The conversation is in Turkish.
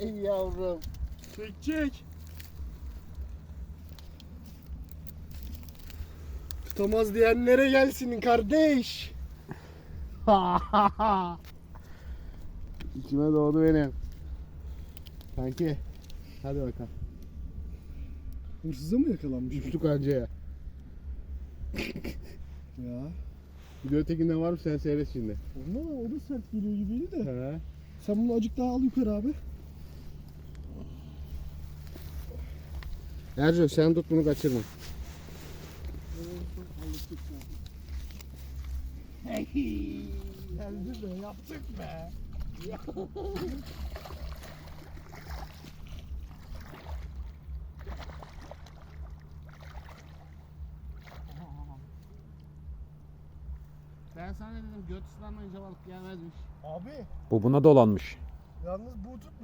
Ey yavrum. Çek çek. Tutamaz diyenlere gelsin kardeş. İçime doğdu benim. Kanki. Hadi bakalım. Hırsıza mı yakalanmış? Üçlü kancaya. Ya. Bir de ötekinde var mı sen seyret şimdi. Ama o da sert geliyor gibiydi de. He. Sen bunu acık daha al yukarı abi. Ercan sen tut bunu kaçırma. Geldi be yaptık be. Ben sana dedim göt ıslanmayınca balık gelmezmiş. Abi Bu buna dolanmış. yalnız bu tutmuş.